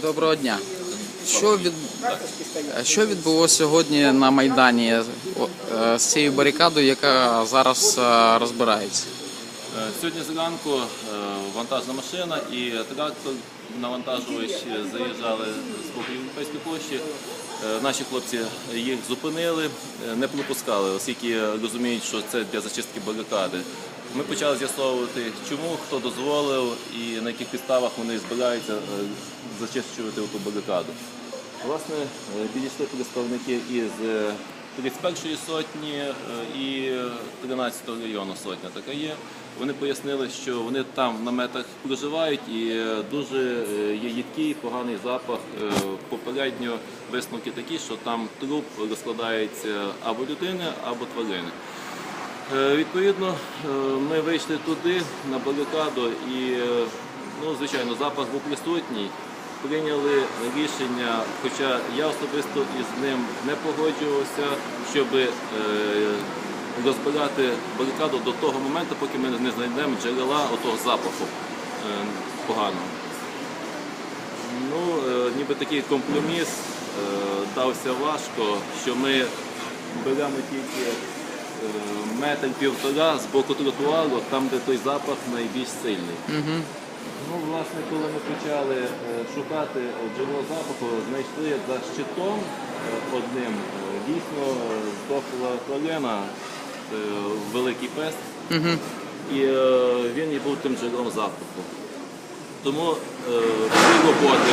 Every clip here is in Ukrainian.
Доброго дня. Що від що відбулося сьогодні на майдані е, з цією барикадою, яка зараз е, розбирається? Е, Сьогодні зранку вантажна машина і трактор навантажувач заїжджали з боку Європейської площі. Наші хлопці їх зупинили, не пропускали, оскільки розуміють, що це для зачистки барикади. Ми почали з'ясовувати, чому, хто дозволив і на яких підставах вони збираються е, зачищувати ту барикаду. Власне, е, підійшли представники із е, 31-ї сотні е, і 13-го району сотня така є. Вони пояснили, що вони там в наметах проживають і дуже є їдкий, поганий запах. Попередньо висновки такі, що там труп розкладається або людини, або тварини. Е, Відповідно, е, ми вийшли туди на барикаду і, е, ну, звичайно, запах був присутній. Прийняли рішення, хоча я особисто із ним не погоджувався, щоб розбирати барикаду до того моменту, поки ми не знайдемо джерела отого запаху поганого. Ну, ніби такий компроміс дався важко, що ми беремо тільки метр півтора з боку тротуару, там, де той запах найбільш сильний. Ну, власне, коли ми почали е, шукати джерело запаху, знайшли за щитом е, одним е, дійсно здохла тварина, великий пес, і е, він і був тим джерелом запаху. Тому всі роботи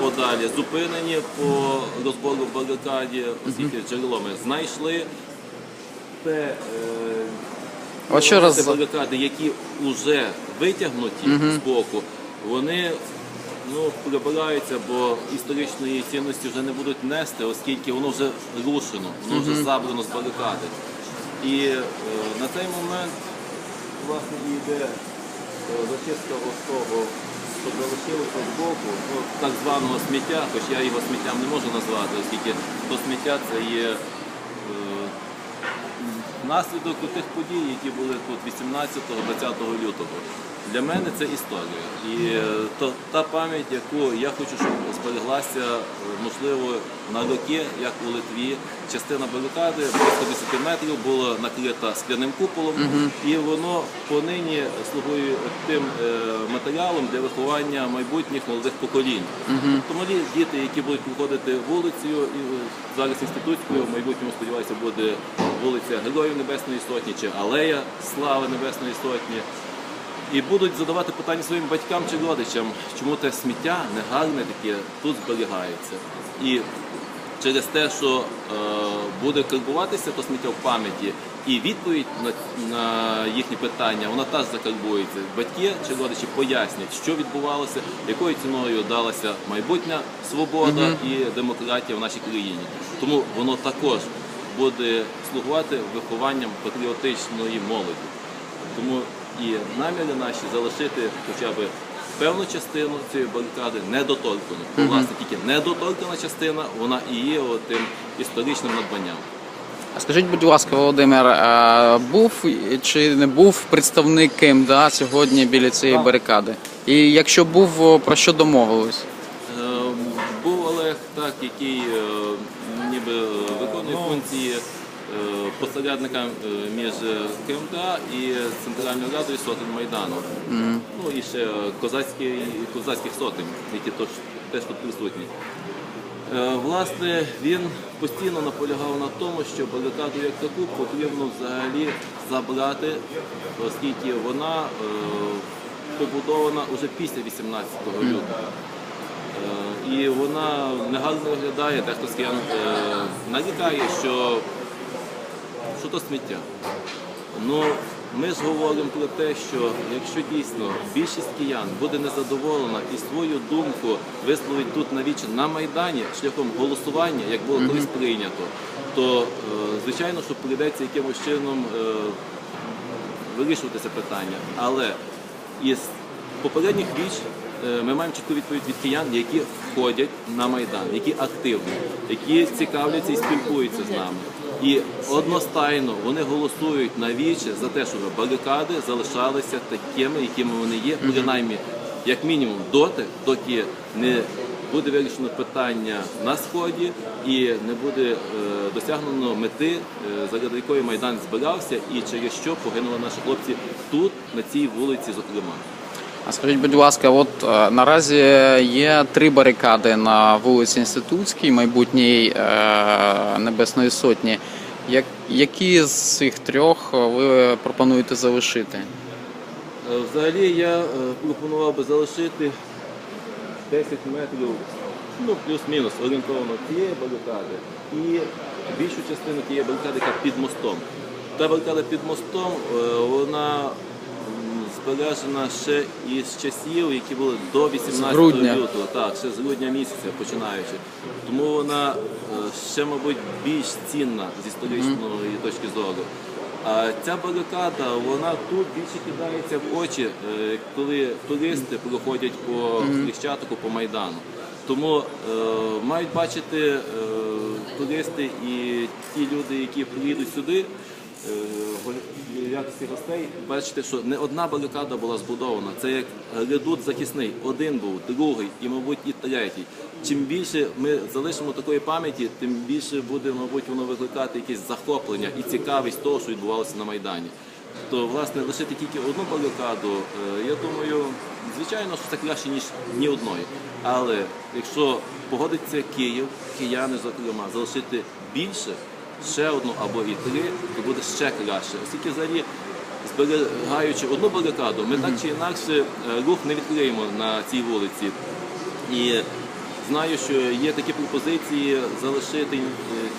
подалі зупинені по розбору барикаді, оскільки джерело ми знайшли. Е, От що роз- ці барикади, які вже витягнуті з боку, вони ну, прибираються, бо історичної цінності вже не будуть нести, оскільки воно вже рушено, воно вже забрано з барикади. І е, на цей момент власне і йде е, зачистка ось того, що залишилося з боку, ну, так званого сміття, хоч я його сміттям не можу назвати, оскільки то сміття це є е, наслідок тих подій, які були тут 18-20 лютого. Для мене це історія. І е, то, та пам'ять, яку я хочу, щоб збереглася, е, можливо, на роки, як у Литві. Частина барикади близько 10 метрів була накрита скляним куполом, і воно понині слугує тим е, матеріалом для виховання майбутніх молодих поколінь. Тобто малі діти, які будуть проходити вулицею, і зараз інститутською, в майбутньому, сподіваюся, буде вулиця Героїв Небесної Сотні чи Алея Слави Небесної Сотні. І будуть задавати питання своїм батькам чи родичам, чому те сміття негарне таке тут зберігається. І через те, що е, буде карбуватися то сміття в пам'яті, і відповідь на, на їхні питання, вона теж закарбується. Батьки чи родичі пояснять, що відбувалося, якою ціною далася майбутня свобода і демократія в нашій країні. Тому воно також буде слугувати вихованням патріотичної молоді. Тому і наміри наші залишити хоча б певну частину цієї барикади недоторкану. Власне, тільки недоторкана частина, вона і є тим історичним надбанням. Скажіть, будь ласка, Володимир, був чи не був представник КМДА сьогодні біля цієї барикади? І якщо був, про що домовились? Е, Був Олег, так, який е, виконує е, посередника е, між КМДА і Центральною радою сотень Майдану. Ну і ще козацькі, козацьких сотень, які тож, теж тут присутні. Е, Власне, він постійно наполягав на тому, що барикаду як таку потрібно взагалі забрати, оскільки вона побудована вже після 18 лютого. І вона негарно виглядає, дехто з киян е, нарікає, що, що то сміття. Ну, ми ж говоримо про те, що якщо дійсно більшість киян буде незадоволена і свою думку висловить тут на вічі на Майдані шляхом голосування, як було колись прийнято, то е, звичайно, що прийдеться якимось чином е, вирішувати це питання. Але із попередніх віч е, ми маємо чітку відповідь від киян, які входять на Майдан, які активні, які цікавляться і спілкуються з нами. І одностайно вони голосують на вічі за те, щоб барикади залишалися такими, якими вони є, принаймні, як мінімум, доти, доки не буде вирішено питання на сході і не буде е, досягнено мети, е, заради якої майдан збирався, і через що погинули наші хлопці тут, на цій вулиці, зокрема. А скажіть, будь ласка, от е, наразі є три барикади на вулиці Інститутській, майбутній е, Небесної Сотні. Як, які з цих трьох ви пропонуєте залишити? Е, Взагалі я е, пропонував би залишити 10 метрів, ну плюс-мінус орієнтовно тієї барикади і більшу частину тієї барикади, яка під мостом. Та барикада під мостом, е, вона збережена ще із часів, які були до 18 грудня. лютого, так, ще з грудня місяця починаючи. Тому вона е, ще, мабуть, більш цінна з історичної точки зору. А ця барикада, вона тут більше кидається в очі, е, коли туристи проходять по Хрещатику, по Майдану. Тому е, мають бачити е, туристи і ті люди, які приїдуть сюди, якості гостей, бачите, що не одна барикада була збудована. Це як редут захисний. Один був, другий і, мабуть, і третій. Чим більше ми залишимо такої пам'яті, тим більше буде, мабуть, воно викликати якесь захоплення і цікавість того, що відбувалося на Майдані. То, власне, лишити тільки одну барикаду, е, я думаю, звичайно, що це краще, ніж ні одної. Але якщо погодиться Київ, кияни, зокрема, залишити більше, ще одну або і три, то буде ще краще. Оскільки взагалі, зберігаючи одну барикаду, ми так чи інакше е, рух не відкриємо на цій вулиці. І знаю, що є такі пропозиції залишити е,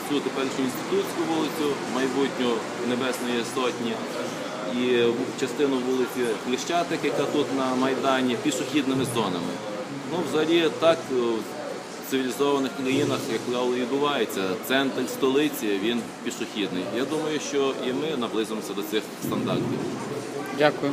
цю теперішню інститутську вулицю, майбутню Небесної Сотні, і частину вулиці Хрещатик, яка тут на Майдані, пішохідними зонами. Ну, взагалі так е, цивілізованих країнах, як правило, відбувається. Центр столиці він пішохідний. Я думаю, що і ми наблизимося до цих стандартів. Дякую.